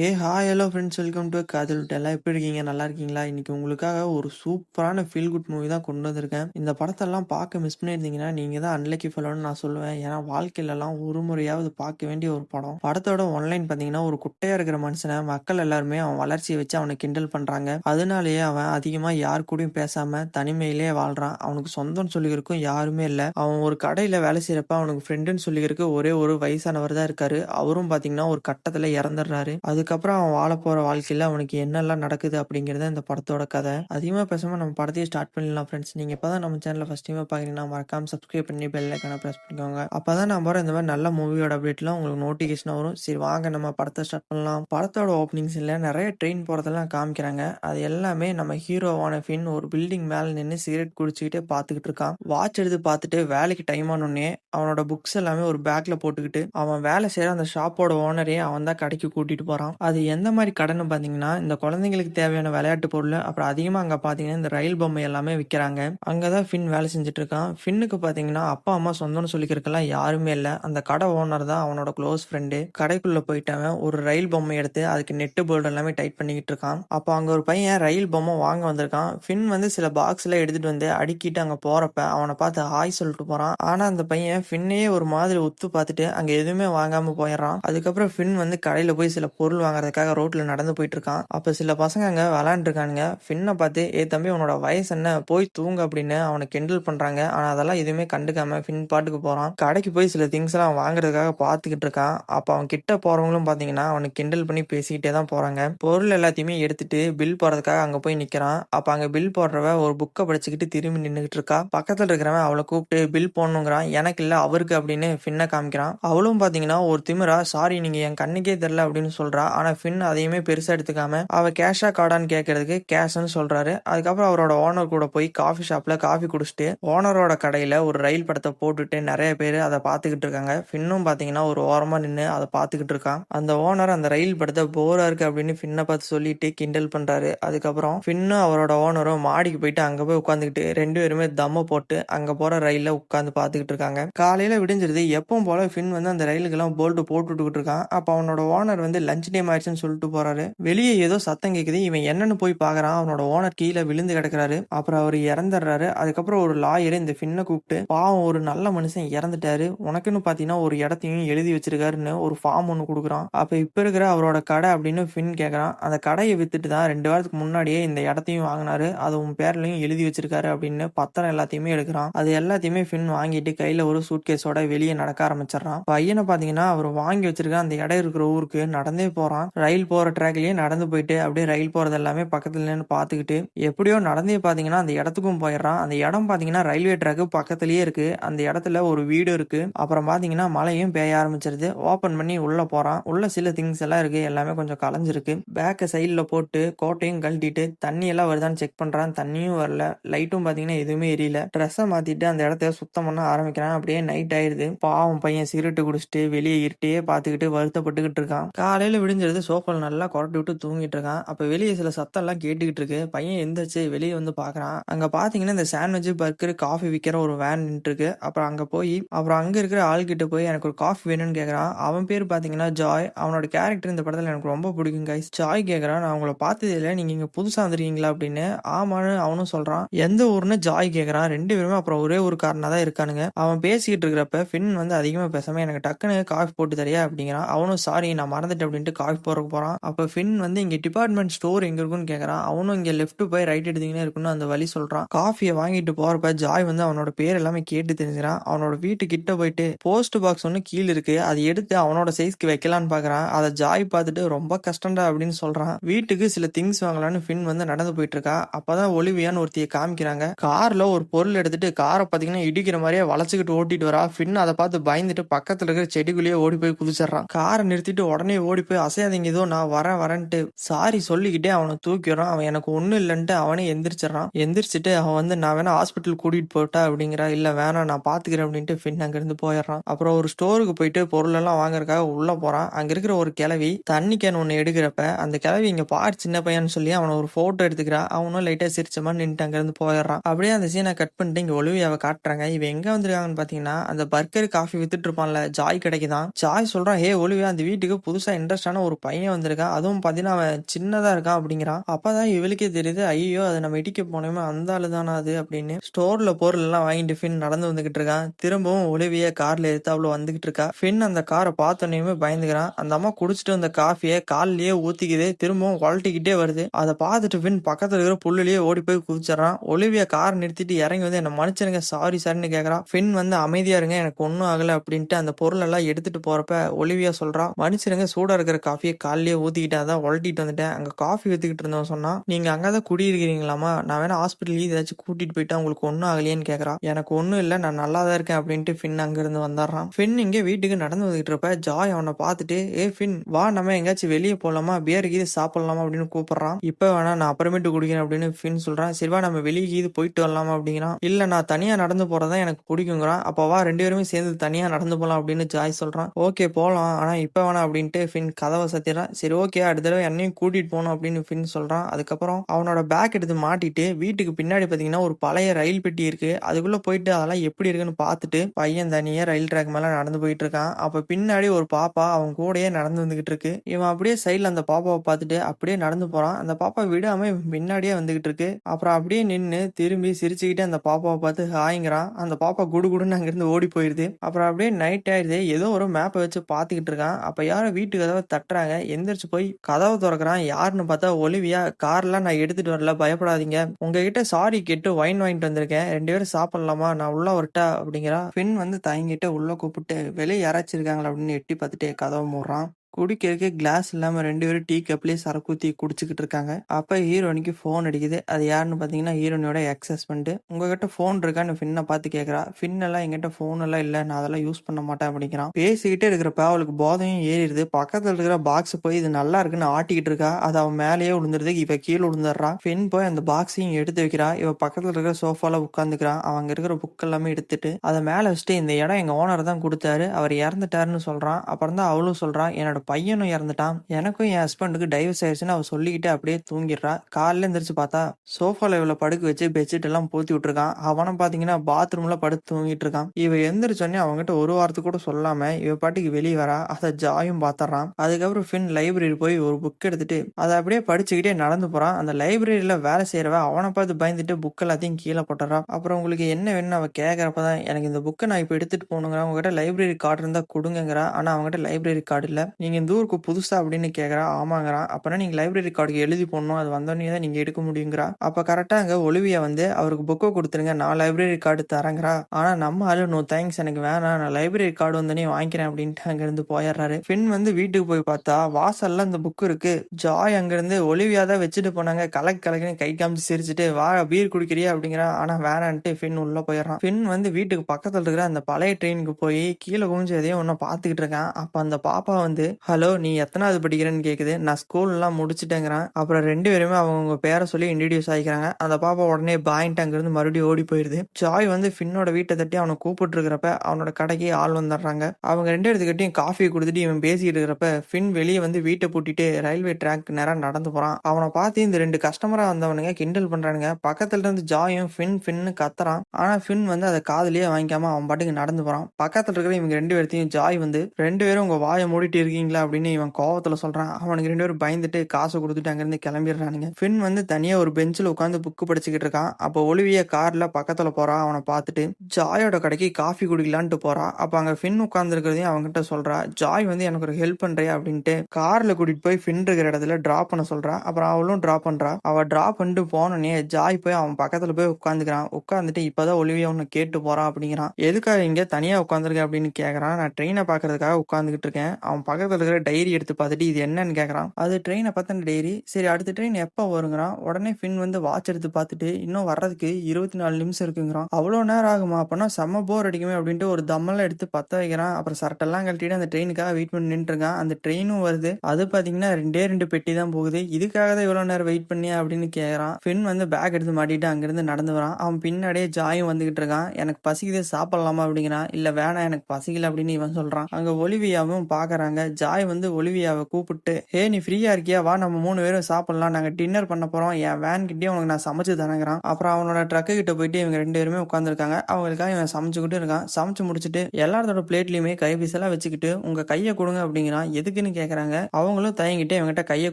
A hi hello friends welcome to காதல் எல்லாம் எப்படி இருக்கீங்க? நல்லா இருக்கீங்களா? இன்னைக்கு உங்களுக்காக ஒரு சூப்பரான ஃபீல் குட் மூவி தான் கொண்டு வந்திருக்கேன். இந்த படத்தெல்லாம் பார்க்க மிஸ் பண்ணியிருந்தீங்கன்னா நீங்கள் தான் அன்லக்கி ஃபெலோன்னு நான் சொல்லுவேன். ஏன்னா வாழ்க்கையிலலாம் ஒரு முறையாவது பார்க்க வேண்டிய ஒரு படம். படத்தோட ஒன்லைன் பார்த்தீங்கன்னா ஒரு குட்டையாக இருக்கிற மனுஷனை மக்கள் எல்லாருமே அவன் வளர்ச்சியை வச்சு அவனை கிண்டல் பண்ணுறாங்க அதனாலேயே அவன் அதிகமாக யார் கூடயும் பேசாமல் தனிமையிலே வாழ்கிறான் அவனுக்கு சொந்தம்னு சொல்லிக்கிறக்கும் யாருமே இல்லை. அவன் ஒரு கடையில் வேலை செய்கிறப்ப அவனுக்கு ஃப்ரெண்டுன்னு சொல்லிக்கிறதுக்கு ஒரே ஒரு வயசானவர் தான் இருக்காரு. அவரும் பார்த்தீங்கன்னா ஒரு கட்டத்தில் இறந்துடுறாரு. அது அதுக்கப்புறம் அவன் வாழ போற வாழ்க்கையில அவனுக்கு என்னெல்லாம் நடக்குது அப்படிங்கறத இந்த படத்தோட கதை. அதிகமா பேசாம நம்ம படத்தையே ஸ்டார்ட் பண்ணிடலாம் ஃப்ரெண்ட்ஸ் நீங்க இப்பதான் நம்ம சேனலில் ஃபர்ஸ்ட் டைம் பாக்குறீங்கன்னா மறக்காம சப்ஸ்கிரைப் பண்ணி பெல் ஐக்கான பிரஸ் பண்ணிக்கோங்க. அப்பதான் நான் போற இந்த மாதிரி நல்ல மூவியோட அப்டேட்லாம் உங்களுக்கு நோட்டிபிகேஷன் வரும். சரி வாங்க நம்ம படத்தை ஸ்டார்ட் பண்ணலாம். படத்தோட ஓப்பனிங்ஸ் இல்ல நிறைய ட்ரெயின் போறதெல்லாம் காமிக்கிறாங்க. அது எல்லாமே நம்ம ஹீரோவான ஃபின் ஒரு பில்டிங் மேல நின்று சிகரெட் குடிச்சுக்கிட்டே பார்த்துக்கிட்டு இருக்கான். வாட்ச் எடுத்து பார்த்துட்டு வேலைக்கு டைம் ஆனோடனே அவனோட புக்ஸ் எல்லாமே ஒரு பேக்ல போட்டுக்கிட்டு அவன் வேலை செய்யற அந்த ஷாப்போட ஓனரே அவன் தான் கடைக்கு கூட்டிட்டு போறான். அது எந்த மாதிரி கடைன்னு பார்த்தீங்கன்னா இந்த குழந்தைங்களுக்கு தேவையான விளையாட்டு பொருள் அப்புறம் அதிகமாக அங்கே பார்த்தீங்கன்னா இந்த ரயில் பொம்மை எல்லாமே விற்கிறாங்க அங்கே தான் ஃபின் வேலை செஞ்சுட்டு இருக்கான் ஃபின்னுக்கு பார்த்தீங்கன்னா அப்பா அம்மா சொந்தம்னு சொல்லிக்கிறதுக்கெல்லாம் யாருமே இல்லை. அந்த கடை ஓனர் தான் அவனோட க்ளோஸ் ஃப்ரெண்டு கடைக்குள்ளே போயிட்டவன் ஒரு ரயில் பொம்மை எடுத்து அதுக்கு நெட்டு போல்டு எல்லாமே டைட் பண்ணிக்கிட்டு இருக்கான் அப்போ அங்கே ஒரு பையன் ரயில் பொம்மை வாங்க வந்திருக்கான். ஃபின் வந்து சில பாக்ஸ்ல எடுத்துட்டு வந்து அடுக்கிட்டு அங்கே போறப்ப அவனை பார்த்து ஹாய் சொல்லிட்டு போறான். ஆனால் அந்த பையன் ஃபின்னையே ஒரு மாதிரி ஒத்து பார்த்துட்டு அங்கே எதுவுமே வாங்காம போயிடுறான். அதுக்கப்புறம் ஃபின் வந்து கடையில் போய் சில பொருள் வாங்குறதுக்காக ரோட்ல நடந்து போயிட்டு இருக்கான் அப்ப சில பசங்க அங்க விளையாண்டுருக்கானுங்க ஃபின்னை பார்த்து ஏ தம்பி உன்னோட வயசு என்ன? போய் தூங்க அப்படின்னு அவனை கிண்டல் பண்றாங்க. ஆனா அதெல்லாம் எதுவுமே கண்டுக்காம ஃபின் பாட்டுக்கு போறான். கடைக்கு போய் சில திங்ஸ் எல்லாம் வாங்குறதுக்காக பாத்துக்கிட்டு இருக்கான். அப்ப அவன் கிட்ட போறவங்களும் பாத்தீங்கன்னா அவனை கிண்டல் பண்ணி பேசிக்கிட்டே தான் போறாங்க. பொருள் எல்லாத்தையுமே எடுத்துட்டு பில் போறதுக்காக அங்க போய் நிக்கிறான். அப்ப அங்க பில் போடுறவ ஒரு புக்கை படிச்சுக்கிட்டு திரும்பி நின்றுக்கிட்டு இருக்கா. பக்கத்துல இருக்கிறவன் அவளை கூப்பிட்டு பில் போடணுங்கிறான். எனக்கு இல்ல அவருக்கு அப்படின்னு ஃபின்னை காமிக்கிறான். அவளும் பாத்தீங்கன்னா ஒரு திமிரா சாரி நீங்க என் கண்ணுக்கே தெரியல அப்படின்னு சொல்றா. ஆனா ஃபின் அதையுமே பெருசா எடுத்துக்காம அவ கேஷா கார்டான்னு கேட்கறதுக்கு கேஷ்னு சொல்றாரு. அதுக்கப்புறம் அவரோட ஓனர் கூட போய் காஃபி ஷாப்ல காஃபி குடிச்சிட்டு ஓனரோட கடையில ஒரு ரயில் படத்தை போட்டுட்டு நிறைய பேர் அதை பார்த்துக்கிட்டு இருக்காங்க. ஃபின்னும் பாத்தீங்கன்னா ஒரு ஓரமா நின்று அதை பார்த்துக்கிட்டு இருக்கான். அந்த ஓனர் அந்த ரயில் படத்தை போரா இருக்கு அப்படின்னு ஃபின்னை பார்த்து சொல்லிட்டு கிண்டல் பண்றாரு. அதுக்கப்புறம் ஃபின்னும் அவரோட ஓனரும் மாடிக்கு போயிட்டு அங்க போய் உட்காந்துக்கிட்டு ரெண்டு பேருமே தம்ம போட்டு அங்க போற ரயில உட்காந்து பார்த்துக்கிட்டு இருக்காங்க. காலையில விடிஞ்சிருது. எப்பவும் போல ஃபின் வந்து அந்த ரயிலுக்கெல்லாம் போல்டு போட்டுக்கிட்டு இருக்கான். அப்ப அவனோட ஓனர் வந்து லஞ்ச் டைம் ஆயிடுச்சுன்னு சொல்லிட்டு போறாரு. வெளியே ஏதோ சத்தம் கேக்குது. இவன் என்னன்னு போய் பாக்குறான். அவனோட ஓனர் கீழே விழுந்து கிடக்குறாரு. அப்புறம் அவர் இறந்துடுறாரு. அதுக்கப்புறம் ஒரு லாயர் இந்த ஃபின்னை கூப்பிட்டு பாவம் ஒரு நல்ல மனுஷன் இறந்துட்டாரு. உனக்குன்னு பாத்தீங்கன்னா ஒரு இடத்தையும் எழுதி வச்சிருக்காருன்னு ஒரு ஃபார்ம் ஒன்று கொடுக்குறான். அப்ப இப்ப இருக்கிற அவரோட கடை அப்படின்னு ஃபின் கேக்குறான். அந்த கடையை வித்துட்டு தான் ரெண்டு வாரத்துக்கு முன்னாடியே இந்த இடத்தையும் வாங்கினாரு. அது உன் பேர்லயும் எழுதி வச்சிருக்காரு அப்படின்னு பத்திரம் எல்லாத்தையுமே எடுக்கிறான். அது எல்லாத்தையுமே ஃபின் வாங்கிட்டு கையில ஒரு சூட்கேஸோட வெளியே நடக்க ஆரம்பிச்சிடறான். பையனை பாத்தீங்கன்னா அவர் வாங்கி வச்சிருக்க அந்த இடம் இருக்கிற ஊருக்கு நடந்தே போகிறான் ரயில் போகிற ட்ராக்லேயே நடந்து போயிட்டு அப்படியே ரயில் போகிறது எல்லாமே பக்கத்துல நின்று பார்த்துக்கிட்டு எப்படியோ நடந்தே பார்த்தீங்கன்னா அந்த இடத்துக்கும் போயிடுறான். அந்த இடம் பார்த்தீங்கன்னா ரயில்வே ட்ராக்கு பக்கத்துலேயே இருக்குது அந்த இடத்துல ஒரு வீடு இருக்குது அப்புறம் பார்த்தீங்கன்னா மழையும் பெய்ய ஆரம்பிச்சிருது. ஓப்பன் பண்ணி உள்ளே போகிறான் உள்ள சில திங்ஸ் எல்லாம் இருக்குது எல்லாமே கொஞ்சம் கலைஞ்சிருக்கு. பேக்கை சைடில் போட்டு கோட்டையும் கழட்டிட்டு தண்ணி எல்லாம் வருதான்னு செக் பண்ணுறான் தண்ணியும் வரல. லைட்டும் பார்த்தீங்கன்னா எதுவுமே எரியல. ட்ரெஸ்ஸை மாற்றிட்டு அந்த இடத்த சுத்தம் பண்ண ஆரம்பிக்கிறான். அப்படியே நைட் ஆயிடுது. பாவம் பையன் சிகரெட்டு குடிச்சிட்டு வெளியே இருட்டே பார்த்துக்கிட்டு வருத்தப்பட்டுக்கிட்டு இருக்கான். காலையில் காலையில விடிஞ்சிருது சோஃபாவில் நல்லா கொரட்டி விட்டு தூங்கிட்டு இருக்கான் அப்போ வெளியே சில சத்தம் எல்லாம் கேட்டுக்கிட்டு இருக்கு பையன் எந்திரிச்சு வெளியே வந்து பாக்குறான். அங்க பாத்தீங்கன்னா இந்த சாண்ட்விச் பர்கர் காஃபி விற்கிற ஒரு வேன் நின்று இருக்கு அப்புறம் அங்க போய் அப்புறம் அங்க இருக்கிற ஆள் கிட்ட போய் எனக்கு ஒரு காஃபி வேணும்னு கேக்குறான். அவன் பேர் பாத்தீங்கன்னா ஜாய் அவனோட கேரக்டர் இந்த படத்துல எனக்கு ரொம்ப பிடிக்கும் கைஸ் ஜாய் கேக்குறான் நான் உங்களை பார்த்தது இல்லை. நீங்க இங்க புதுசா வந்திருக்கீங்களா? அப்படின்னு ஆமான்னு அவனும் சொல்றான். எந்த ஊர்னு ஜாய் கேக்குறான். ரெண்டு பேருமே அப்புறம் ஒரே ஒரு காரணம் தான் இருக்கானுங்க. அவன் பேசிக்கிட்டு இருக்கிறப்ப ஃபின் வந்து அதிகமா பேசாம எனக்கு டக்குன்னு காஃபி போட்டு தரியா? அப்படிங்கிறான். அவனும் சாரி நான் மறந்துட்டேன் அப்படின்ட்டு காஃபி போறக்கு போறான். அப்ப ஃபின் வந்து இங்க டிபார்ட்மெண்ட் ஸ்டோர் எங்க இருக்குன்னு கேக்குறான். அவனும் இங்க லெஃப்ட் போய் ரைட் எடுத்தீங்கன்னா இருக்குன்னு அந்த வழி சொல்றான். காஃபியை வாங்கிட்டு போறப்ப ஜாய் வந்து அவனோட பேர் எல்லாமே கேட்டு தெரிஞ்சுறான் அவனோட வீட்டு கிட்ட போயிட்டு போஸ்ட் பாக்ஸ் ஒன்று கீழே இருக்கு. அதை எடுத்து அவனோட சைஸ்க்கு வைக்கலான்னு பாக்குறான். அதை ஜாய் பார்த்துட்டு ரொம்ப கஷ்டம்டா அப்படின்னு சொல்றான். வீட்டுக்கு சில திங்ஸ் வாங்கலாம்னு ஃபின் வந்து நடந்து போயிட்டு இருக்கா அப்பதான் ஒலிவியான்னு ஒருத்தியை காமிக்கிறாங்க. கார்ல ஒரு பொருள் எடுத்துட்டு காரை பாத்தீங்கன்னா இடிக்கிற மாதிரியே வளைச்சுக்கிட்டு ஓட்டிட்டு வரா. ஃபின் அதை பார்த்து பயந்துட்டு பக்கத்துல இருக்கிற செடிக்குள்ளேயே ஓடி போய் குதிச்சிடுறான். காரை நிறுத்திட்டு உடனே ஓடி போய் அசையாதீங்க ஏதோ நான் வரேன் வரேன்ட்டு சாரி சொல்லிக்கிட்டே அவனை தூக்கிடுறான். அவன் எனக்கு ஒன்றும் இல்லைன்ட்டு அவனே எந்திரிச்சிடறான். எந்திரிச்சிட்டு அவன் வந்து நான் வேணா ஹாஸ்பிட்டல் கூட்டிகிட்டு போட்டா அப்படிங்கிறா? இல்லை வேணாம் நான் பார்த்துக்கிறேன் அப்படின்ட்டு ஃபின் அங்கேருந்து போயிடுறான். அப்புறம் ஒரு ஸ்டோருக்கு போயிட்டு பொருள் எல்லாம் வாங்குறதுக்காக உள்ளே போகிறான் அங்கே இருக்கிற ஒரு கிளவி தண்ணி கேன் ஒன்று எடுக்கிறப்ப அந்த கிளவி இங்கே பாரு சின்ன பையன் சொல்லி அவனை ஒரு ஃபோட்டோ எடுத்துக்கிறா. அவனும் லைட்டாக சிரிச்சமா நின்றுட்டு அங்கேருந்து போயிடுறான். அப்படியே அந்த சீனை கட் பண்ணிட்டு இங்கே ஒளிவியாவை காட்டுறாங்க. இவன் எங்கே வந்திருக்காங்கன்னு பார்த்தீங்கன்னா அந்த பர்கர் காஃபி வித்துட்டு இருப்பான்ல ஜாய் கிடைக்குதான். ஜாய் சொல்கிறான் ஹே ஒளிவியா அந்த வீட்டுக்கு புதுசாக இன்ட்ரெஸ்டான ஒரு பையன் வந்திருக்கான். அதுவும் பார்த்தீங்கன்னா அவன் சின்னதா இருக்கான் அப்படிங்கிறான். அப்பதான் இவளுக்கே தெரியுது ஐயோ அதை நம்ம இடிக்க போனோமே அந்த ஆளு தானா அது அப்படின்னு ஸ்டோர்ல பொருள் எல்லாம் வாங்கிட்டு ஃபின் நடந்து வந்துகிட்டு இருக்கான். திரும்பவும் ஒளிவிய கார்ல எடுத்தாப்புல வந்துகிட்டு இருக்கா. ஃபின் அந்த காரை பார்த்தோன்னே பயந்துக்கிறான். அந்த அம்மா குடிச்சிட்டு வந்த காஃபியை கால்லயே ஊத்திக்குது. திரும்பவும் குழட்டிக்கிட்டே வருது. அதை பார்த்துட்டு ஃபின் பக்கத்துல இருக்கிற புல்லுலயே ஓடி போய் குதிச்சிடறான். ஒலிவியா கார் நிறுத்திட்டு இறங்கி வந்து என்ன மன்னிச்சிருங்க சாரி சார்னு கேக்குறான். ஃபின் வந்து அமைதியா இருங்க எனக்கு ஒன்றும் ஆகல அப்படின்ட்டு அந்த பொருள் எல்லாம் எடுத்துட்டு போறப்ப ஒலிவியா சொல்றான். மன்னிச்சிருங்க சூடா இருக்கிற காஃபியை காலையிலே ஊத்திக்கிட்டு அதான் உழட்டிட்டு வந்துட்டேன். அங்க காஃபி வித்துக்கிட்டு இருந்தவன் சொன்னா நீங்க அங்கதான் குடியிருக்கிறீங்களாமா நான் வேணா ஹாஸ்பிட்டலுக்கு ஏதாச்சும் கூட்டிட்டு போயிட்டா உங்களுக்கு ஒன்றும் ஆகலையேன்னு கேக்குறா. எனக்கு ஒன்றும் இல்லை நான் நல்லா தான் இருக்கேன் அப்படின்ட்டு ஃபின் அங்கேருந்து வந்துடுறான் ஃபின் இங்கே வீட்டுக்கு நடந்து வந்துக்கிட்டு இருப்ப. ஜாய் அவனை பார்த்துட்டு ஏ ஃபின் வா நம்ம எங்கேயாச்சும் வெளியே போலாமா? பியர் கீது சாப்பிடலாமா? அப்படின்னு கூப்பிடுறான். இப்போ வேணா நான் அப்புறமேட்டு குடிக்கிறேன் அப்படின்னு ஃபின் சொல்றான். சரிவா நம்ம வெளியே கீது போயிட்டு வரலாமா? அப்படிங்கிறான். இல்ல நான் தனியா நடந்து போறதா எனக்கு பிடிக்குங்கிறான். அப்போ வா ரெண்டு பேருமே சேர்ந்து தனியா நடந்து போலாம் அப்படின்னு ஜாய் சொல்றான். ஓகே போலாம். ஆனா இப்போ வேணாம் அப்படின்ட்டு ஃபின் கதை கதவை சத்திடுறான் சரி ஓகே அடுத்த தடவை என்னையும் கூட்டிட்டு போகணும் அப்படின்னு ஃபின் சொல்றான். அதுக்கப்புறம் அவனோட பேக் எடுத்து மாட்டிட்டு வீட்டுக்கு பின்னாடி பாத்தீங்கன்னா ஒரு பழைய ரயில் பெட்டி இருக்கு. அதுக்குள்ள போயிட்டு அதெல்லாம் எப்படி இருக்குன்னு பார்த்துட்டு பையன் தனியா ரயில் ட்ராக் மேல நடந்து போயிட்டு இருக்கான். அப்ப பின்னாடி ஒரு பாப்பா அவன் கூடயே நடந்து வந்துகிட்டு இருக்கு. இவன் அப்படியே சைட்ல அந்த பாப்பாவை பார்த்துட்டு அப்படியே நடந்து போறான். அந்த பாப்பா விடாம இவன் பின்னாடியே வந்துகிட்டு இருக்கு. அப்புறம் அப்படியே நின்னு திரும்பி சிரிச்சுக்கிட்டு அந்த பாப்பாவை பார்த்து ஹாய்ங்கிறான். அந்த பாப்பா குடு குடுன்னு அங்கிருந்து ஓடி போயிருது. அப்புறம் அப்படியே நைட் ஆயிடுது. ஏதோ ஒரு மேப்பை வச்சு பார்த்துக்கிட்டு இருக்கான். அப்ப யாரும் வீட்டு கதவை கட்டுறாங்க. எந்திரிச்சு போய் கதவை திறக்கிறான். யாருன்னு பார்த்தா ஒலிவியா கார்லாம் நான் எடுத்துட்டு வரல. பயப்படாதீங்க. உங்ககிட்ட சாரி கேட்டு ஒயின் வாங்கிட்டு வந்திருக்கேன். ரெண்டு பேரும் சாப்பிடலாமா? நான் உள்ள வரட்டா? அப்படிங்கிறா. பெண் வந்து தயங்கிட்டு உள்ள கூப்பிட்டு வெளியே யாராச்சும் இருக்காங்களா? அப்படின்னு எட்டி பார்த்துட்டு கதவை மூடுறான். குடிக்கிறதுக்கு கிளாஸ் இல்லாம ரெண்டு பேரும் டீ கப்லயே சரக்குத்தி குடிச்சுக்கிட்டு இருக்காங்க. அப்ப ஹீரோனிக்கு ஃபோன் அடிக்குது. அது யாருன்னு பாத்தீங்கன்னா ஹீரோனியோட எக்ஸ் ஹஸ்பண்ட் உங்ககிட்ட ஃபோன் இருக்கான்னு ஃபின்னை பார்த்து கேக்குறா. ஃபின் எல்லாம் எங்கிட்ட ஃபோன் எல்லாம் இல்ல. நான் அதெல்லாம் யூஸ் பண்ண மாட்டேன் அப்படிங்கிறான். பேசிக்கிட்டே இருக்கிறப்ப அவளுக்கு போதையும் ஏறிடுது. பக்கத்துல இருக்கிற பாக்ஸ் போய் இது நல்லா இருக்குன்னு ஆட்டிக்கிட்டு இருக்கா? அது அவன் மேலேயே விழுந்துருது இவ கீழே விழுந்துடுறா ஃபின் போய் அந்த பாக்ஸையும் எடுத்து வைக்கிறா. இவ பக்கத்துல இருக்கிற சோஃபால உட்காந்துக்கிறான் அவங்க இருக்கிற புக் எல்லாமே எடுத்துட்டு அதை மேல வச்சுட்டு இந்த இடம் எங்க ஓனர் தான் கொடுத்தாரு. அவர் இறந்துட்டாருன்னு சொல்றான். அப்புறம் தான் அவளும் சொல்றான் என்னோட பையனும் இறந்துட்டான். எனக்கும் என் ஹஸ்பண்டுக்கு டைவர்ஸ் ஆயிடுச்சுன்னு அவள் சொல்லிக்கிட்டு அப்படியே தூங்கிடுறா. காலைல எந்திரிச்சு பார்த்தா சோஃபால இவளை படுக்க வச்சு பெட்ஷீட் எல்லாம் போத்தி விட்டுருக்கான். அவனை பாத்தீங்கன்னா பாத்ரூம்ல படுத்து தூங்கிட்டு இருக்கான் இவ எந்திரிச்சோடனே அவங்ககிட்ட ஒரு வாரத்துக்கு கூட சொல்லாம இவ பாட்டுக்கு வெளியே வரா. அதை ஜாயும் பாத்துறான் அதுக்கப்புறம் ஃபின் லைப்ரரி போய் ஒரு புக் எடுத்துட்டு அதை அப்படியே படிச்சுக்கிட்டே நடந்து போறான். அந்த லைப்ரரியில வேலை செய்யறவ அவனை பார்த்து பயந்துட்டு புக் எல்லாத்தையும் கீழே போட்டுறான் அப்புறம் உங்களுக்கு என்ன வேணும்னு அவ கேட்கறப்பதான் எனக்கு இந்த புக்கை நான் இப்போ எடுத்துட்டு போகணுங்கிற உங்ககிட்ட லைப்ரரி கார்டு இருந்தா கொடுங்கங்கிறா. ஆனா அவங்ககிட்ட லைப்ரரி கார்டு இல்ல. நீங்க இந்த ஊருக்கு புதுசா அப்படின்னு கேட்குறா ஆமாங்கிறான் அப்புறம் நீங்கள் லைப்ரரி கார்டுக்கு எழுதி போடணும். அது வந்தோடனே தான் நீங்கள் எடுக்க முடியுங்கிறா. அப்போ கரெக்டாக அங்கே ஒலிவியா வந்து அவருக்கு புக்கை கொடுத்துருங்க. நான் லைப்ரரி கார்டு தரேங்கிறா. ஆனால் நம்ம ஆளு நோ தேங்க்ஸ் எனக்கு வேணாம். நான் லைப்ரரி கார்டு வந்தோடனே வாங்கிக்கிறேன் அப்படின்ட்டு அங்கேருந்து போயிடுறாரு. ஃபின் வந்து வீட்டுக்கு போய் பார்த்தா வாசல்ல அந்த புக் இருக்கு. ஜாய் அங்கேருந்து ஒலிவியா தான் வச்சுட்டு போனாங்க. கலக்கு கலக்குன்னு கை காமிச்சு சிரிச்சுட்டு வா பீர் குடிக்கிறியா? அப்படிங்கிறா. ஆனால் வேணான்ட்டு ஃபின் உள்ள போயிடுறான். ஃபின் வந்து வீட்டுக்கு பக்கத்தில் இருக்கிற அந்த பழைய ட்ரெயினுக்கு போய் கீழே குமிஞ்சு எதையும் ஒன்னும் பார்த்துக்கிட்டு இருக்கான். அப்போ அந்த பாப்பா வந்து ஹலோ நீ எத்தனாவது படிக்கிறேன்னு கேக்குது. நான் ஸ்கூல்லாம் எல்லாம் அப்புறம் ரெண்டு பேருமே அவங்க பேரை சொல்லி இன்ட்ரடியூஸ் ஆகிக்கிறாங்க அந்த பாப்பா உடனே பாயிண்ட் அங்கிருந்து மறுபடியும் ஓடி போயிருது. ஜாய் வந்து ஃபின்னோட வீட்டை தட்டி அவனை கூப்பிட்டு இருக்கிறப்ப அவனோட கடைக்கு ஆள் வந்துடுறாங்க. அவங்க ரெண்டு இடத்துக்கிட்டையும் காஃபி கொடுத்துட்டு இவன் பேசிட்டு இருக்கிறப்ப ஃபின் வெளியே வந்து வீட்டை பூட்டிட்டு ரயில்வே ட்ராக் நேரம் நடந்து போறான். அவனை பார்த்து இந்த ரெண்டு கஸ்டமரா வந்தவனுங்க கிண்டல் பண்றானுங்க. பக்கத்துல இருந்து ஜாயும் ஃபின் ஃபின்னு கத்துறான். ஆனா ஃபின் வந்து அதை காதலியே வாங்கிக்காம அவன் பாட்டுக்கு நடந்து போறான். பக்கத்துல இருக்கிற இவங்க ரெண்டு பேர்த்தையும் ஜாய் வந்து ரெண்டு பேரும் உங்க வாயை மூடிட்டு இருக்கீங்க. போறீங்களா அப்படின்னு இவன் கோவத்துல சொல்றான். அவனுக்கு ரெண்டு பேரும் பயந்துட்டு காசை கொடுத்துட்டு அங்கிருந்து கிளம்பிடுறானுங்க. ஃபின் வந்து தனியா ஒரு பெஞ்சில் உட்காந்து புக்கு படிச்சுக்கிட்டு இருக்கான். அப்போ ஒலிவிய கார்ல பக்கத்துல போறா அவனை பார்த்துட்டு ஜாயோட கடைக்கு காஃபி குடிக்கலான்ட்டு போறா அப்ப அங்க ஃபின் உட்கார்ந்து இருக்கிறதையும் அவன்கிட்ட சொல்றா. ஜாய் வந்து எனக்கு ஒரு ஹெல்ப் பண்றியா? அப்படின்ட்டு கார்ல கூட்டிட்டு போய் ஃபின் இருக்கிற இடத்துல டிராப் பண்ண சொல்றா அப்புறம் அவளும் டிராப் பண்றா. அவ டிராப் பண்ணிட்டு போனோடனே ஜாய் போய் அவன் பக்கத்துல போய் உட்காந்துக்கிறான் உட்காந்துட்டு இப்பதான் ஒலிவியா உன்னை கேட்டு போறான் அப்படிங்கிறான். எதுக்காக இங்க தனியா உட்காந்துருக்க அப்படின்னு கேக்குறான். நான் ட்ரெயினை பாக்குறதுக்காக உட்காந்துக்கிட்டு இருக்கேன். அவன் பக்கத்துல இருக்கிற டைரி எடுத்து பார்த்துட்டு இது என்னன்னு கேட்குறான் அது ட்ரெயினை பத்தின டைரி சரி அடுத்த ட்ரெயின் எப்போ வருங்கிறான்? உடனே ஃபின் வந்து வாட்ச் எடுத்து பார்த்துட்டு இன்னும் வர்றதுக்கு இருபத்தி நாலு நிமிஷம் இருக்குங்கிறான். அவ்வளோ நேரம் ஆகுமா? அப்போனா செம்ம போர் அடிக்குமே அப்படின்ட்டு ஒரு தம்மெல்லாம் எடுத்து பத்த வைக்கிறான். அப்புறம் சரட்டெல்லாம் கழட்டிட்டு அந்த ட்ரெயினுக்காக வெயிட் பண்ணி நின்றுருக்கான் அந்த ட்ரெயினும் வருது. அது பார்த்தீங்கன்னா ரெண்டே ரெண்டு பெட்டி தான் போகுது. இதுக்காக தான் இவ்வளோ நேரம் வெயிட் பண்ணியா? அப்படின்னு கேட்குறான் ஃபின் வந்து பேக் எடுத்து மாட்டிட்டு அங்கிருந்து நடந்து வரான். அவன் பின்னாடியே ஜாயும் வந்துகிட்டு இருக்கான். எனக்கு பசிக்குது சாப்பிடலாமா? அப்படிங்கிறான். இல்லை வேணாம் எனக்கு பசிக்கல அப்படின்னு இவன் சொல்கிறான் அங்கே ஒலிவியாவும் பாக்குறாங்க. ஜாய் வந்து ஒலிவியாவை கூப்பிட்டு ஹே நீ ஃப்ரீயா இருக்கியா? வா நம்ம மூணு பேரும் சாப்பிடலாம். நாங்க டின்னர் பண்ண போறோம். என் வேன் கிட்டே உனக்கு நான் சமைச்சு தரங்கிறான். அப்புறம் அவனோட ட்ரக்கு கிட்ட போயிட்டு இவங்க ரெண்டு பேருமே உட்காந்துருக்காங்க அவங்களுக்காக இவன் சமைச்சுக்கிட்டு இருக்கான். சமைச்சு முடிச்சுட்டு எல்லாத்தோட பிளேட்லயுமே கைபீசெல்லாம் வச்சுக்கிட்டு உங்க கையை கொடுங்க அப்படிங்கிறான். எதுக்குன்னு கேக்குறாங்க. அவங்களும் தயங்கிட்டு இவங்கிட்ட கையை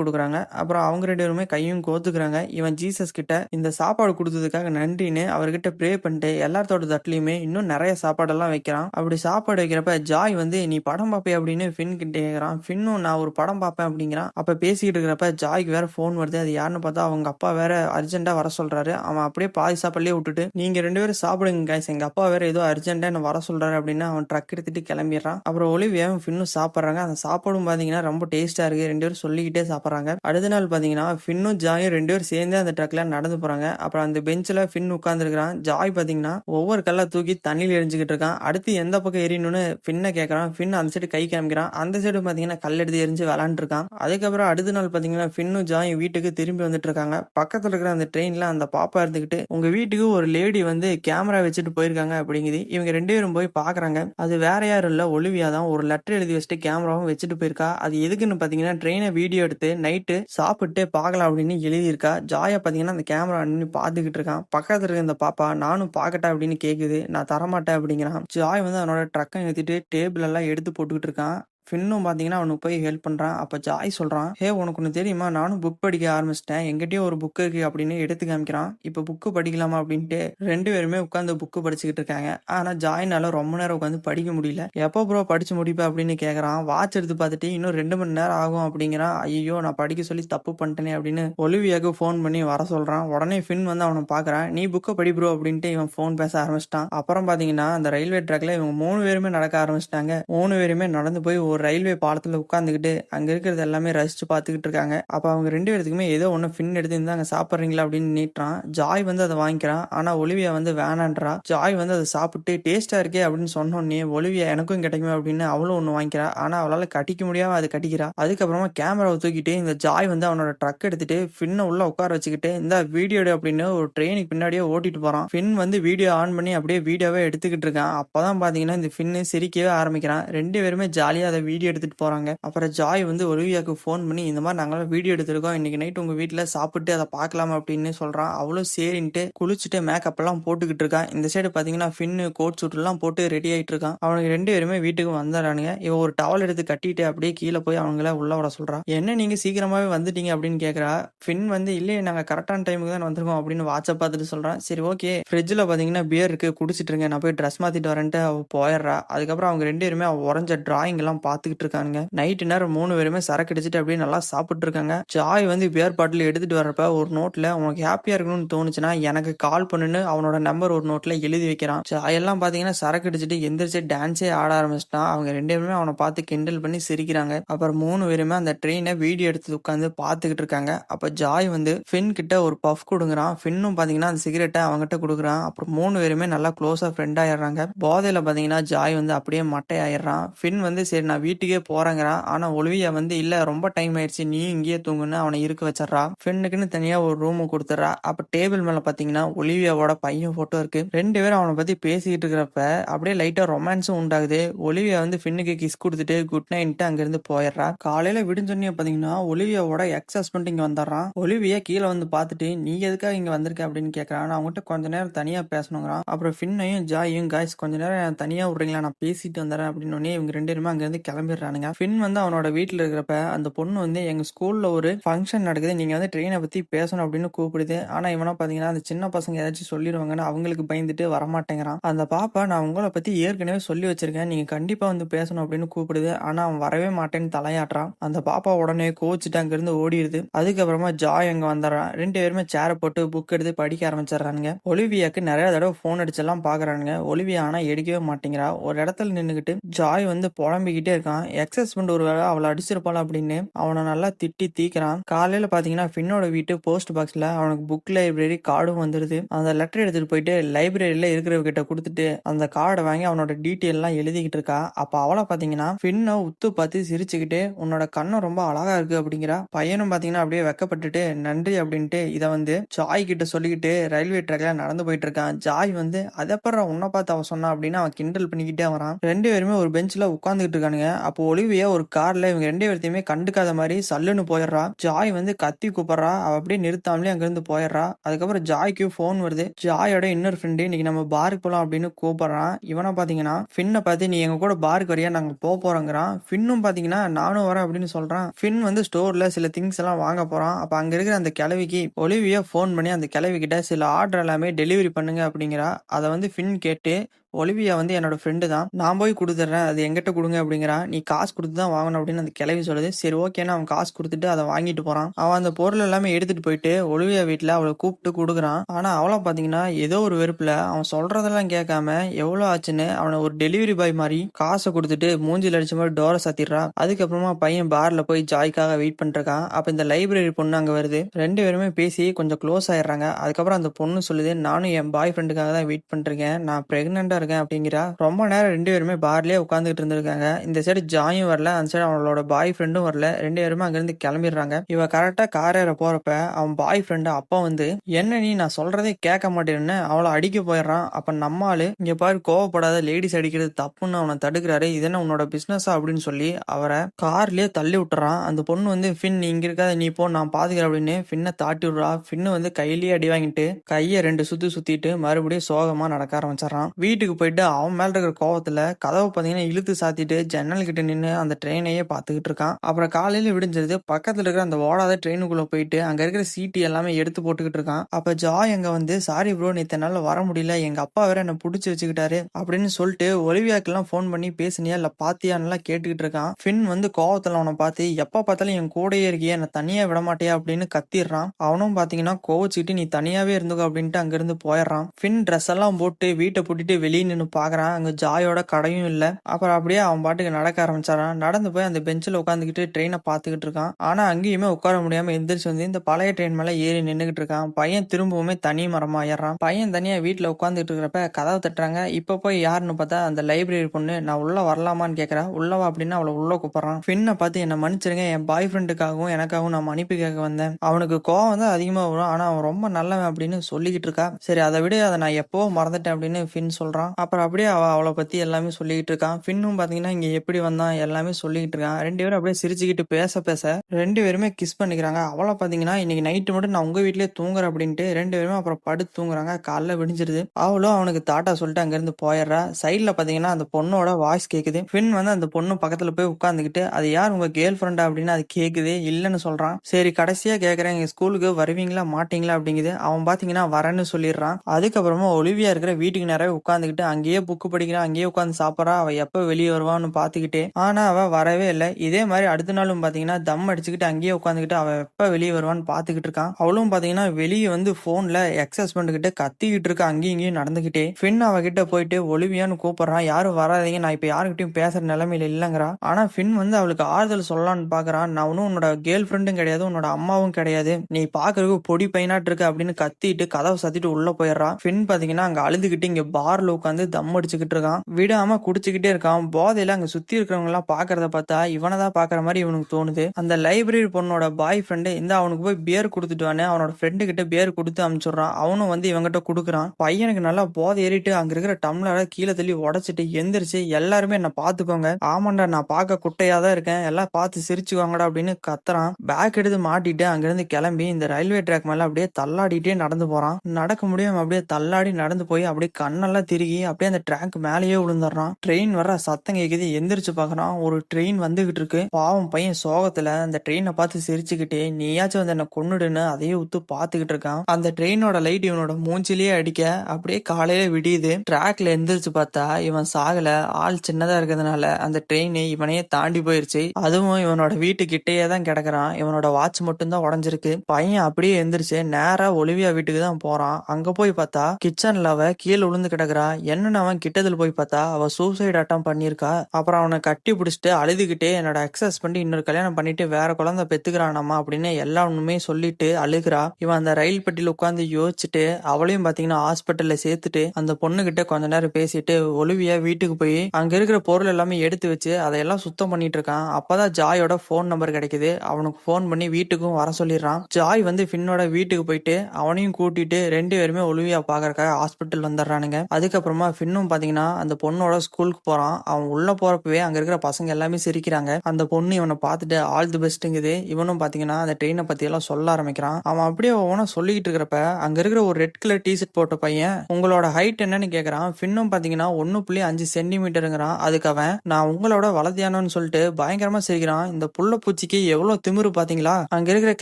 கொடுக்குறாங்க. அப்புறம் அவங்க ரெண்டு பேருமே கையும் கோத்துக்கிறாங்க. இவன் ஜீசஸ் கிட்ட இந்த சாப்பாடு கொடுத்ததுக்காக நன்றின்னு அவர்கிட்ட ப்ரே பண்ணிட்டு எல்லாத்தோட தட்டுலயுமே இன்னும் நிறைய சாப்பாடெல்லாம் வைக்கிறான். அப்படி சாப்பாடு வைக்கிறப்ப ஜாய் வந்து நீ படம் பார்ப்பே அப்படின்னு ஃபின் கிட்ட கேட்கறான் ஃபின்னும் நான் ஒரு படம் பார்ப்பேன் அப்படிங்கிறான். அப்ப பேசிக்கிட்டு இருக்கிறப்ப ஜாய்க்கு வேற ஃபோன் வருது. அது யாருன்னு பார்த்தா அவங்க அப்பா வேற அர்ஜென்ட்டா வர சொல்றாரு. அவன் அப்படியே பாதி சாப்பாடுலயே விட்டுட்டு நீங்க ரெண்டு பேரும் சாப்பிடுங்க guys. எங்க அப்பா வேற ஏதோ அர்ஜென்ட்டா என்ன வர சொல்றாரு அப்படின்னு அவன் ட்ரக் எடுத்துட்டு கிளம்பிடுறான். அப்புறம் ஒளிவியாவும் ஃபின்னும் சாப்பிட்றாங்க. அந்த சாப்பாடும் பாத்தீங்கன்னா ரொம்ப டேஸ்டா இருக்கு. ரெண்டு பேரும் சொல்லிக்கிட்டே சாப்பிட்றாங்க. அடுத்த நாள் பாத்தீங்கன்னா ஃபின்னும் ஜாயும் ரெண்டு பேரும் சேர்ந்து அந்த ட்ரக்ல நடந்து போறாங்க. அப்புறம் அந்த பெஞ்சில் ஃபின் உட்காந்துருக்கான் ஜாய் பாத்தீங்கன்னா ஒவ்வொரு கல்லா தூக்கி தண்ணியில் எரிஞ்சுக்கிட்டு இருக்கான். அடுத்து எந்த பக்கம் எரியணும்னு ஃபின்னை கேட்கறான் ஃபின் அந்த சைடு கை காமிக்கிறான் அந்த சைடு பார்த்தீங்கன்னா கல் எடுத்து எரிஞ்சு விளாண்டுருக்கான். அதுக்கப்புறம் அடுத்த நாள் பார்த்தீங்கன்னா ஃபின்னும் ஜாயும் வீட்டுக்கு திரும்பி வந்துட்டு இருக்காங்க பக்கத்தில் இருக்கிற அந்த ட்ரெயினில் அந்த பாப்பா இருந்துக்கிட்டு உங்க வீட்டுக்கு ஒரு லேடி வந்து கேமரா வச்சுட்டு போயிருக்காங்க அப்படிங்குது. இவங்க ரெண்டு பேரும் போய் பார்க்குறாங்க அது வேற யாரும் இல்லை. ஒலிவியா தான் ஒரு லெட்டர் எழுதி வச்சுட்டு கேமராவும் வச்சுட்டு போயிருக்கா. அது எதுக்குன்னு பார்த்தீங்கன்னா ட்ரெயினை வீடியோ எடுத்து நைட்டு சாப்பிட்டு பார்க்கலாம் அப்படின்னு எழுதியிருக்கா. ஜாயா பார்த்தீங்கன்னா அந்த கேமரா நின்று பார்த்துக்கிட்டு இருக்கான். பக்கத்தில் இருக்க இந்த பாப்பா நானும் பார்க்கட்டா அப்படின்னு கேட்குது நான் தரமாட்டேன் அப்படிங்கிறான். ஜாய் வந்து அவனோட ட்ரக்கை நிறுத்திட்டு டேபிள் எல்லாம் எடுத்து போட்டுக்கிட்டு இருக்கான். ஃபின்னும் பார்த்தீங்கன்னா அவனுக்கு போய் ஹெல்ப் பண்ணுறான் அப்போ ஜாய் சொல்கிறான் ஹே உனக்கு ஒன்று தெரியுமா? நானும் புக் படிக்க ஆரம்பிச்சிட்டேன். எங்கிட்டயும் ஒரு புக் இருக்கு அப்படின்னு எடுத்து காமிக்கிறான். இப்போ புக்கு படிக்கலாமா அப்படின்ட்டு ரெண்டு பேருமே உட்காந்து புக்கு படிச்சுக்கிட்டு இருக்காங்க. ஆனால் ஜாயினால ரொம்ப நேரம் உட்காந்து படிக்க முடியல. எப்போ ப்ரோ படிச்சு முடிப்பா? அப்படின்னு கேட்குறான் வாட்ச் எடுத்து பார்த்துட்டு இன்னும் ரெண்டு மணி நேரம் ஆகும் அப்படிங்கிறான். ஐயோ நான் படிக்க சொல்லி தப்பு பண்ணிட்டேனே அப்படின்னு ஒலிவியாவுக்கு ஃபோன் பண்ணி வர சொல்கிறான் உடனே ஃபின் வந்து அவனை பார்க்குறான் நீ புக்கை படி ப்ரோ அப்படின்ட்டு இவன் ஃபோன் பேச ஆரம்பிச்சிட்டான். அப்புறம் பார்த்தீங்கன்னா அந்த ரயில்வே ட்ராக்ல இவங்க மூணு பேருமே நடக்க ஆரம்பிச்சிட்டாங்க. மூணு பேருமே நடந்து போய் ஒரு ரயில்வே பாலத்துல உட்காந்துக்கிட்டு அங்க இருக்கிறது எல்லாமே ரசிச்சு பார்த்துக்கிட்டு இருக்காங்க. அப்ப அவங்க ரெண்டு பேருக்குமே ஏதோ ஒண்ணு ஃபின் எடுத்து இருந்தாங்க சாப்பிட்றீங்களா அப்படின்னு நீட்டுறான். ஜாய் வந்து அதை வாங்கிக்கிறான். ஆனா ஒலிவியா வந்து வேணான்றா. ஜாய் வந்து அதை சாப்பிட்டு டேஸ்டா இருக்கே அப்படின்னு சொன்னோடனே ஒலிவியா எனக்கும் கிடைக்குமே அப்படின்னு அவளும் ஒண்ணு வாங்கிக்கிறா. ஆனா அவளால கட்டிக்க முடியாம அதை கட்டிக்கிறா அதுக்கப்புறமா கேமராவை தூக்கிட்டு இந்த ஜாய் வந்து அவனோட ட்ரக் எடுத்துட்டு ஃபின்னை உள்ள உட்கார வச்சுக்கிட்டு இந்த வீடியோ அப்படின்னு ஒரு ட்ரெயினுக்கு பின்னாடியே ஓட்டிட்டு போறான். ஃபின் வந்து வீடியோ ஆன் பண்ணி அப்படியே வீடியோவே எடுத்துக்கிட்டு இருக்கான். அப்பதான் பாத்தீங்கன்னா இந்த ஃபின்னு சிரிக்கவே ஆரம்பிக்கிறான். ரெண்டு பேருமே ஜாலியா அதை வீடியோ எடுத்துகிட்டு போகிறாங்க அப்புறம் ஜாய் வந்து ஒலிவியாவுக்கு ஃபோன் பண்ணி இந்த மாதிரி நாங்களாம் வீடியோ எடுத்திருக்கோம். இன்னைக்கு நைட் உங்கள் வீட்டில் சாப்பிட்டு அதை பார்க்கலாம்? அப்படின்னு சொல்கிறான் அவளும் சரின்ட்டு குளிச்சுட்டு மேக்கப் எல்லாம் போட்டுக்கிட்டு இருக்கான் இந்த சைடு பார்த்தீங்கன்னா ஃபின்னு கோட் சூட் போட்டு ரெடி ஆகிட்டு இருக்கான். அவனுக்கு ரெண்டு பேருமே வீட்டுக்கு வந்துடுறானுங்க. இவன் ஒரு டவல் எடுத்து கட்டிட்டு அப்படியே கீழே போய் அவங்கள உள்ள விட சொல்கிறான் என்ன நீங்கள் சீக்கிரமாகவே வந்துட்டீங்க? அப்படின்னு கேட்குறா ஃபின் வந்து இல்லையே நாங்கள் கரெக்டான டைமுக்கு தான் வந்திருக்கோம் அப்படின்னு வாட்ஸ்அப் பார்த்துட்டு சொல்கிறான் சரி ஓகே ஃப்ரிட்ஜில் பார்த்தீங்கன்னா பியர் இருக்குது குடிச்சிட்டு இருங்க. நான் போய் ட்ரெஸ் மாற்றிட்டு வரேன்ட்டு அவள் போயிடுறா. அதுக்கப்புறம் அவங்க ரெண்டு பேருமே அவ உறைஞ்ச டிராயிங் எல்லாம் பார்த்துக்கிட்டு இருக்கானுங்க நைட்டு நேரம் மூணு பேருமே சரக்கு அடிச்சிட்டு அப்படியே நல்லா சாப்பிட்டு இருக்காங்க ஜாய் வந்து பியர் பாட்டில் எடுத்துட்டு வரப்ப ஒரு நோட்ல உனக்கு ஹாப்பியா இருக்கணும்னு தோணுச்சுன்னா எனக்கு கால் பண்ணுன்னு அவனோட நம்பர் ஒரு நோட்ல எழுதி வைக்கிறான். ஜாய் எல்லாம் பாத்தீங்கன்னா சரக்கு அடிச்சுட்டு எந்திரிச்சு டான்ஸே ஆட ஆரம்பிச்சிட்டான். அவங்க ரெண்டு பேருமே அவனை பார்த்து கிண்டல் பண்ணி சிரிக்கிறாங்க. அப்புறம் மூணு பேருமே அந்த ட்ரெயினை வீடியோ எடுத்து உட்காந்து பார்த்துக்கிட்டு இருக்காங்க அப்ப ஜாய் வந்து ஃபின் கிட்ட ஒரு பஃப் கொடுக்குறான் ஃபின்னும் பாத்தீங்கன்னா அந்த சிகரெட்டை அவங்ககிட்ட கொடுக்குறான். அப்புறம் மூணு பேருமே நல்லா க்ளோஸா ஃப்ரெண்ட் ஆயிடுறாங்க. போதையில பாத்தீங்கன்னா ஜாய் வந்து அப்படியே மட்டை ஆயிடுறான் ஃபின் வந்து சரி நான் வீட்டுக்கே போறேங்கிறான் ஆனா ஒலிவியா வந்து இல்ல ரொம்ப டைம் ஆயிடுச்சு. நீ இங்கேயே தூங்குன்னு அவனை இருக்க வச்சிடறா. ஃபின்னுக்குன்னு தனியா ஒரு ரூம் கொடுத்துட்றா. அப்ப டேபிள் மேல பாத்தீங்கன்னா ஒலிவியாவோட பையன் போட்டோ இருக்கு. ரெண்டு பேரும் அவனை பத்தி பேசிக்கிட்டு இருக்கிறப்ப அப்படியே லைட்டா ரொமான்ஸும் உண்டாகுது. ஒலிவியா வந்து ஃபின்னுக்கு கிஸ் கொடுத்துட்டு குட் நைட் அங்க இருந்து போயிடுறா. காலையில விடுஞ்சொன்னே பாத்தீங்கன்னா ஒலிவியாவோட எக்ஸ் ஹஸ்பண்ட் இங்க வந்துடுறான். ஒலிவியா கீழே வந்து பார்த்துட்டு நீ எதுக்காக இங்க வந்திருக்க? அப்படின்னு கேக்குறான். நான் அவங்ககிட்ட கொஞ்ச நேரம் தனியா பேசணுங்கிறான். அப்புறம் ஃபின்னையும் ஜாயும் காய்ஸ் கொஞ்ச நேரம் தனியா விடுறீங்களா? நான் பேசிட்டு வந்துடுறேன். அப்படின்னு இவங்க ரெண்டு பேருமே அங்க இருந்து கிளம்பிடுறானுங்க. ஃபின் வந்து அவனோட வீட்டில் இருக்கிறப்ப அந்த பொண்ணு வந்து எங்க ஸ்கூல்ல ஒரு ஃபங்க்ஷன் நடக்குது நீங்க வந்து ட்ரெயினை பத்தி பேசணும் அப்படின்னு கூப்பிடுது. ஆனா இவனா பாத்தீங்கன்னா அந்த சின்ன பசங்க ஏதாச்சும் சொல்லிடுவாங்கன்னு அவங்களுக்கு பயந்துட்டு வரமாட்டேங்கிறான். அந்த பாப்பா நான் உங்களை பத்தி ஏற்கனவே சொல்லி வச்சிருக்கேன். நீங்க கண்டிப்பா வந்து பேசணும் அப்படின்னு கூப்பிடுது. ஆனா அவன் வரவே மாட்டேன்னு தலையாட்டுறான். அந்த பாப்பா உடனே கோச்சிட்டு அங்க இருந்து ஓடிடுது. அதுக்கப்புறமா ஜாய் அங்க வந்துடுறான். ரெண்டு பேருமே சேரை போட்டு புக் எடுத்து படிக்க ஆரம்பிச்சிடுறானுங்க. ஒலிவியாக்கு நிறைய தடவை போன் அடிச்செல்லாம் பாக்குறானுங்க. ஒலிவியா ஆனா எடுக்கவே மாட்டேங்கிறா. ஒரு இடத்துல நின்னுகிட்டு ஜாய் வந்து புலம்பிக்கிட்டே இருக்கான். எக்ஸ் ஹஸ்பண்ட் ஒரு வேலை அவளை அடிச்சிருப்பாள் அப்படின்னு அவனை நல்லா திட்டி தீக்கிறான். காலையில பாத்தீங்கன்னா ஃபின்னோட வீட்டு போஸ்ட் பாக்ஸ்ல அவனுக்கு புக் லைப்ரரி கார்டும் வந்துருது. அந்த லெட்டர் எடுத்துட்டு போயிட்டு லைப்ரரியில இருக்கிறவகிட்ட கொடுத்துட்டு அந்த கார்டை வாங்கி அவனோட டீட்டெயில் எல்லாம் எழுதிக்கிட்டு இருக்கா. அப்ப அவளை பாத்தீங்கன்னா ஃபின்னை உத்து பார்த்து சிரிச்சுக்கிட்டு உன்னோட கண்ணம் ரொம்ப அழகா இருக்கு அப்படிங்கிறா. பையனும் பாத்தீங்கன்னா அப்படியே வெக்கப்பட்டுட்டு நன்றி அப்படின்ட்டு இதை வந்து ஜாய் கிட்ட சொல்லிக்கிட்டு ரயில்வே ட்ராக்ல நடந்து போயிட்டு இருக்கான். ஜாய் வந்து அதப்பறம் உன்னை பார்த்து அவன் சொன்னா அப்படின்னு அவன் கிண்டல் பண்ணிக்கிட்டே வரான். ரெண்டு பேருமே ஒரு பெஞ்ச்ல உட்காந்துக்கிட்டு இருக்கானுங்க. அப்போ ஒலிவியா ஒரு கார்ல இவங்க ரெண்டு பேர்த்தையுமே கண்டுக்காத மாதிரி சல்லுன்னு போயிடுறா. ஜாய் வந்து கத்தி கூப்பிடுறா. அவ அப்படியே நிறுத்தாமலே அங்கிருந்து போயிடுறா. அதுக்கப்புறம் ஜாய்க்கு ஃபோன் வருது. ஜாயோட இன்னொரு ஃப்ரெண்டு இன்னைக்கு நம்ம பாருக்கு போலாம் அப்படின்னு கூப்பிடுறான். இவனை பாத்தீங்கன்னா ஃபின்னை பார்த்து நீ எங்க கூட பாருக்கு வரையா? நாங்க போக போறோங்கிறான். ஃபின்னும் பாத்தீங்கன்னா நானும் வரேன் அப்படின்னு சொல்றான். ஃபின் வந்து ஸ்டோர்ல சில திங்ஸ் எல்லாம் வாங்க போறான். அப்ப அங்க இருக்கிற அந்த கிழவிக்கு ஒலிவியா ஃபோன் பண்ணி அந்த கிழவி கிட்ட சில ஆர்டர் எல்லாமே டெலிவரி பண்ணுங்க அப்படிங்கிறா. அதை வந்து ஃபின் கேட்டு ஒலிவியா வந்து என்னோட ஃப்ரெண்டு தான். நான் போய் கொடுத்துட்றேன் அது எங்கிட்ட கொடுங்க அப்படிங்கிறான் நீ காசு கொடுத்து தான் வாங்கணும் அப்படின்னு அந்த கிளவி சொல்லுது. சரி ஓகேன்னு அவன் காசு கொடுத்துட்டு அதை வாங்கிட்டு போறான். அவன் அந்த பொருள் எல்லாமே எடுத்துட்டு போயிட்டு ஒலிவியா வீட்டில் அவளை கூப்பிட்டு கொடுக்குறான். ஆனா அவளை பார்த்தீங்கன்னா ஏதோ ஒரு வெறுப்புல அவன் சொல்றதெல்லாம் கேட்காம எவ்வளோ ஆச்சுன்னு அவனை ஒரு டெலிவரி பாய் மாதிரி காசை கொடுத்துட்டு மூஞ்சில் அடிச்ச மாதிரி டோரை சாத்திடுறான் அதுக்கப்புறமா பையன் பார்ல போய் ஜாய்க்காக வெயிட் பண்ணிருக்கான் அப்ப இந்த லைப்ரரி பொண்ணு அங்க வருது. ரெண்டு பேருமே பேசி கொஞ்சம் க்ளோஸ் ஆயிடுறாங்க. அதுக்கப்புறம் அந்த பொண்ணு சொல்லுது நானும் என் பாய் ஃப்ரெண்டுக்காக தான் வெயிட் பண்ணிருக்கேன் நான் பிரெக்னெண்டா இருக்கேன் அப்படிங்கிறா. ரொம்ப நேரம் ரெண்டு பேருமே பார்லயே உட்காந்துட்டு இருந்திருக்காங்க. இந்த சைடு ஜாயும் வரல அந்த சைடு அவளோட பாய் ஃப்ரெண்டும் வரல. ரெண்டு பேருமே அங்கிருந்து கிளம்பிடுறாங்க. இவ கரெக்டா கார் ஏற போறப்ப அவன் பாய் ஃப்ரெண்டு அப்பா வந்து என்ன நீ நான் சொல்றதே கேட்க மாட்டேன்னு அவளை அடிக்க போயிடுறான். அப்ப நம்ம ஆளு இங்க பாரு கோவப்படாத லேடிஸ் அடிக்கிறது தப்புன்னு அவனை தடுக்கிறாரு. இது என்ன உன்னோட பிசினஸா அப்படின்னு சொல்லி அவரை கார்லயே தள்ளி விட்டுறான். அந்த பொண்ணு வந்து ஃபின் இங்க இருக்காத நீ போ நான் பாத்துக்கிறேன் அப்படின்னு ஃபின்னை தாட்டி விடுறா. ஃபின்னு வந்து கையிலேயே அடி வாங்கிட்டு கையை ரெண்டு சுத்தி சுத்திட்டு மறுபடியும் சோகமா நடக்க ஆரம்பிச்சிடறான். வீட்டுக்கு போயிட்டு அவன் மேல இருக்கிற கோவத்துல கதவை பாத்தீங்கன்னா இழுத்து சாத்திட்டு ஜன்னல் கிட்ட நின்று அந்த ட்ரெயினையே பாத்துக்கிட்டு இருக்கான். அப்புறம் காலையில விடிஞ்சது பக்கத்துல இருக்கிற அந்த ஓடாத ட்ரெயினுக்குள்ள போயிட்டு அங்க இருக்கிற சீட்டு எல்லாமே எடுத்து போட்டுக்கிட்டு இருக்கான். அப்ப ஜாய் அங்க வந்து சாரி ப்ரோ நேத்து நாள் வர முடியல எங்க அப்பா வேற என்ன புடிச்சு வச்சுக்கிட்டாரு அப்படின்னு சொல்லிட்டு ஒலிவியாக்கெல்லாம் ஃபோன் பண்ணி பேசுனியா இல்ல பாத்தியான்னு கேட்டுக்கிட்டு இருக்கான். ஃபின் வந்து கோவத்துல அவனை பார்த்து எப்ப பார்த்தாலும் என் கூடயே இருக்கியே என்ன தனியா விட மாட்டியா? அப்படின்னு கத்திடுறான். அவனும் பாத்தீங்கன்னா கோவச்சுக்கிட்டு நீ தனியாவே இருந்துக்கோ அப்படின்ட்டு அங்கிருந்து போயிடுறான். ஃபின் ட்ரெஸ் எல்லாம் போட்டு வீட்டை பூட்டிட்டு வெளியே நின்று பாக்குறான். அங்க ஜாயோட கடையும் இல்ல. அப்புறம் அப்படியே அவன் பாட்டுக்கு நடக்க ஆரம்பிச்சாரான் நடந்து போய் அந்த பெஞ்சில் உட்காந்துக்கிட்டு ட்ரெயினை பார்த்துக்கிட்டு இருக்கான். ஆனா அங்கேயுமே உட்கார முடியாம எந்திரிச்சு வந்து இந்த பழைய ட்ரெயின் மேல ஏறி நின்னுகிட்டு இருக்கான். பையன் திரும்பவுமே தனி மரமா ஏறான். பையன் தனியா வீட்டுல உட்காந்துட்டு இருக்கிறப்ப கதவை தட்டுறாங்க. இப்ப போய் யாருன்னு பார்த்தா அந்த லைப்ரரி பொண்ணு நான் உள்ள வரலாமான்னு கேக்குறா. உள்ளவா அப்படின்னு அவளை உள்ள கூப்பிடுறான். ஃபின்னை பார்த்து என்ன மன்னிச்சிருங்க. என் பாய் ஃப்ரெண்டுக்காகவும் எனக்காகவும் நான் மன்னிப்பு கேட்க வந்தேன். அவனுக்கு கோவம் தான் அதிகமா வரும். ஆனா அவன் ரொம்ப நல்லவன் அப்படின்னு சொல்லிக்கிட்டு இருக்கா. சரி அதை விட. அதை நான் எப்போ மறந்துட்டேன் அப்படின்னு ஃபின் சொல்றான். அப்புறம் அப்படியே அவ அவளை பத்தி எல்லாமே சொல்லிக்கிட்டு இருக்கான் ஃபின்னும் பாத்தீங்கன்னா இங்க எப்படி வந்தான் எல்லாமே சொல்லிக்கிட்டு இருக்கான் ரெண்டு பேரும் அப்படியே சிரிச்சுக்கிட்டு பேச பேச ரெண்டு பேருமே கிஸ் பண்ணிக்கிறாங்க. அவளை பாத்தீங்கன்னா இன்னைக்கு நைட்டு மட்டும் நான் உங்க வீட்லயே தூங்குற அப்படின்ட்டு ரெண்டு பேருமே அப்புறம் படுத்து தூங்குறாங்க. காலைல விடிஞ்சிருது. அவளும் அவனுக்கு தாட்டா சொல்லிட்டு அங்கிருந்து போயிடுறா. சைட்ல பாத்தீங்கன்னா அந்த பொண்ணோட வாய்ஸ் கேக்குது. ஃபின் வந்து அந்த பொண்ணு பக்கத்துல போய் உட்காந்துக்கிட்டு அது யார் உங்க கேர்ள் ஃப்ரெண்டா அப்படின்னு அது கேக்குது இல்லன்னு சொல்றான். சரி கடைசியா கேக்குறேன். எங்க ஸ்கூலுக்கு வருவீங்களா? மாட்டீங்களா? அப்படிங்குது. அவன் பாத்தீங்கன்னா வரேன்னு சொல்லிடுறான். அதுக்கப்புறமா ஒலிவியா இருக்கிற வீட்டுக்கு நிறைய உட்காந்துக்கிட்டு அங்கேயே புக்கு படிக்கிறான் அங்கேயே உட்காந்து சாப்பிட்றா அவள் எப்போ வெளியே வருவான்னு பார்த்துக்கிட்டே. ஆனா அவ வரவே இல்லை. இதே மாதிரி அடுத்த நாளும் பாத்தீங்கன்னா தம் அடிச்சுக்கிட்டு அங்கேயே உட்காந்துக்கிட்டு அவள் எப்போ வெளியே வருவான்னு பார்த்துக்கிட்டு இருக்கான். அவளும் பாத்தீங்கன்னா வெளியே வந்து ஃபோனில் எக்ஸஸ் பண்ணிக்கிட்டு கத்திக்கிட்டு இருக்கா அங்கேயும் இங்கேயும் நடந்துகிட்டே ஃபின் அவகிட்ட போயிட்டு ஒலிவியான்னு கூப்பிட்றான். யாரும் வராதீங்க நான் இப்போ யாருக்கிட்டையும் பேசுற நிலைமையில இல்லைங்கிறா. ஆனா ஃபின் வந்து அவளுக்கு ஆறுதல் சொல்லலாம்னு பாக்குறான் நான் ஒன்றும் உன்னோட கேர்ள் ஃப்ரெண்டும் கிடையாது உன்னோட அம்மாவும் கிடையாது. நீ பாக்குறதுக்கு பொடி பையனாட்டு இருக்க அப்படின்னு கத்திட்டு கதவை சத்திட்டு உள்ள போயிடுறான். ஃபின் பாத்தீங்கன்னா அங்க அழுதுகிட்டு இங்க பார்ல உட்காந்து தம் அடிச்சுக்கிட்டு இருக்கான். விடாம குடிச்சுக்கிட்டே இருக்கான். போதையில அங்க சுத்தி இருக்கிறவங்க எல்லாம் பாக்குறத பார்த்தா இவனை தான் பாக்குற மாதிரி இவனுக்கு தோணுது. அந்த லைப்ரரி பொண்ணோட பாய் ஃப்ரெண்டு இந்த அவனுக்கு போய் பியர் கொடுத்துட்டுவானே அவனோட ஃப்ரெண்டு கிட்ட பியர் கொடுத்து அனுப்பிச்சுடுறான் அவனும் வந்து இவங்கிட்ட கொடுக்குறான். பையனுக்கு நல்லா போதை ஏறிட்டு அங்க இருக்கிற டம்ளரை கீழே தள்ளி உடச்சிட்டு எந்திரிச்சு எல்லாருமே என்ன பாத்துக்கோங்க ஆமாண்டா நான் பார்க்க குட்டையா தான் இருக்கேன். எல்லாம் பார்த்து சிரிச்சுக்கோங்கடா அப்படின்னு கத்துறான். பேக் எடுத்து மாட்டிட்டு அங்கிருந்து கிளம்பி இந்த ரயில்வே ட்ராக் மேல அப்படியே தள்ளாடிட்டே நடந்து போறான். நடக்க முடியும் அப்படியே தள்ளாடி நடந்து போய் அப்படியே கண்ணெல்லாம் திருகி அப்படியே அந்த ட்ராக் மேலேயே விழுந்துடுறான். ட்ரெயின் வர சத்தம் கேக்குது. எந்திரிச்சு பாக்குறான் ஒரு ட்ரெயின் வந்துகிட்டு இருக்கு. பாவம் பையன் சோகத்துல அந்த ட்ரெயினை பார்த்து சிரிச்சுக்கிட்டே நீயாச்சும் வந்து என்ன கொன்னுடுன்னு அதையே உத்து பாத்துக்கிட்டு இருக்கான். அந்த ட்ரெயினோட லைட் இவனோட மூஞ்சிலேயே அடிக்க அப்படியே காலையில விடியுது. ட்ராக்ல எந்திரிச்சு பார்த்தா இவன் சாகல. ஆள் சின்னதா இருக்கிறதுனால அந்த ட்ரெயின் இவனையே தாண்டி போயிருச்சு. அதுவும் இவனோட வீட்டு கிட்டேயே தான் கிடக்குறான். இவனோட வாட்ச் மட்டும் தான் உடஞ்சிருக்கு. பையன் அப்படியே எந்திரிச்சு நேரா ஒலிவியா வீட்டுக்கு தான் போறான். அங்க போய் பார்த்தா கிச்சன்ல அவ கீழே விழுந்து கிடக்குறா. என்னன்னு அவன் கிட்டதில் போய் பார்த்தா அவ சூசைட் அட்டம் பண்ணியிருக்கா. அப்புறம் அவனை கட்டி பிடிச்சிட்டு அழுதுகிட்டே என்னோட எக்ஸஸ் பண்ணி இன்னொரு கல்யாணம் பண்ணிட்டு வேற குழந்தை பெத்துக்கிறானாமா? அப்படின்னு எல்லா ஒண்ணுமே சொல்லிட்டு அழுகுறா. இவன் அந்த ரயில் பெட்டியில் உட்காந்து யோசிச்சுட்டு அவளையும் பாத்தீங்கன்னா ஹாஸ்பிட்டல்ல சேர்த்துட்டு அந்த பொண்ணு கிட்ட கொஞ்ச நேரம் பேசிட்டு ஒலிவியா வீட்டுக்கு போய் அங்க இருக்கிற பொருள் எல்லாமே எடுத்து வச்சு அதையெல்லாம் சுத்தம் பண்ணிட்டு இருக்கான். அப்பதான் ஜாயோட ஃபோன் நம்பர் கிடைக்குது. அவனுக்கு ஃபோன் பண்ணி வீட்டுக்கும் வர சொல்லிடுறான். ஜாய் வந்து ஃபின்னோட வீட்டுக்கு போயிட்டு அவனையும் கூட்டிட்டு ரெண்டு பேருமே ஒலிவியா பாக்குறக்காக ஹாஸ்பிட்டல் வந்துடுறானுங்க. அதுக்கப்புறம் அப்புறமா ஃபின்னும் பாத்தீங்கன்னா அந்த பொண்ணோட ஸ்கூலுக்கு போறான். அவன் உள்ள போறப்பவே அங்க இருக்கிற பசங்க எல்லாமே சிரிக்கிறாங்க. அந்த பொண்ணு இவனை பார்த்துட்டு ஆல் தி பெஸ்ட்டுங்குது இவனும் பாத்தீங்கன்னா அந்த ட்ரெயினை பத்தி எல்லாம் சொல்ல ஆரம்பிக்கிறான். அவன் அப்படியே ஒவ்வொன்றா சொல்லிக்கிட்டு இருக்கிறப்ப அங்க இருக்கிற ஒரு ரெட் கலர் டிஷர்ட் போட்ட பையன் உங்களோட ஹைட் என்னன்னு கேக்குறான். ஃபின்னும் பாத்தீங்கன்னா ஒன்னு புள்ளி அஞ்சு சென்டிமீட்டருங்கிறான் அதுக்கு அவன் நான் உங்களோட வளர்த்தியானோன்னு சொல்லிட்டு பயங்கரமா சிரிக்கிறான். இந்த புள்ள பூச்சிக்கு எவ்வளவு திமிரு பாத்தீங்களா? அங்க இருக்கிற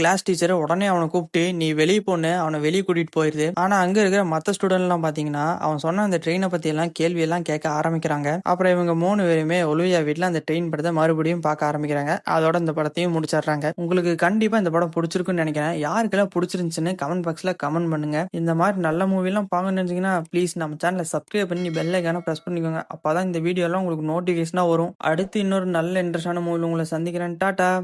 கிளாஸ் டீச்சர் உடனே அவனை கூப்பிட்டு நீ வெளியே போன்னு அவனை வெளியே கூட்டிட்டு போயிருது ஆனா அங்க இருக்கிற மத்த ஸ்டூடெண்ட் எல்லாம் பாத்தீங்கன்னா அவன் சொன்ன அந்த ட்ரெயின் பத்தி எல்லாம் கேள்வி எல்லாம் கேட்க ஆரம்பிக்கிறாங்க. அப்புறம் இவங்க மூணு பேருமே ஒலுவியா வீட்டில் அந்த ட்ரெயின் படத்தை மறுபடியும் பார்க்க ஆரம்பிக்கிறாங்க. அதோட இந்த படத்தையும் முடிச்சிடுறாங்க. உங்களுக்கு கண்டிப்பா இந்த படம் பிடிச்சிருக்குன்னு நினைக்கிறேன். யாருக்கெல்லாம் பிடிச்சிருந்துச்சுன்னு கமெண்ட் பாக்ஸ்ல கமெண்ட் பண்ணுங்க. இந்த மாதிரி நல்ல மூவி எல்லாம் பார்க்கணும்னு நினைச்சீங்கன்னா ப்ளீஸ் நம்ம சேனலை சப்ஸ்கிரைப் பண்ணி பெல் ஐக்கான ப்ரெஸ் பண்ணிக்கோங்க. அப்பதான் இந்த வீடியோ எல்லாம் உங்களுக்கு நோட்டிபிகேஷனா வரும். அடுத்து இன்னொரு நல்ல இன்ட்ரெஸ்டான மூவில உங்களை சந்திக்கிறேன். டாட்டா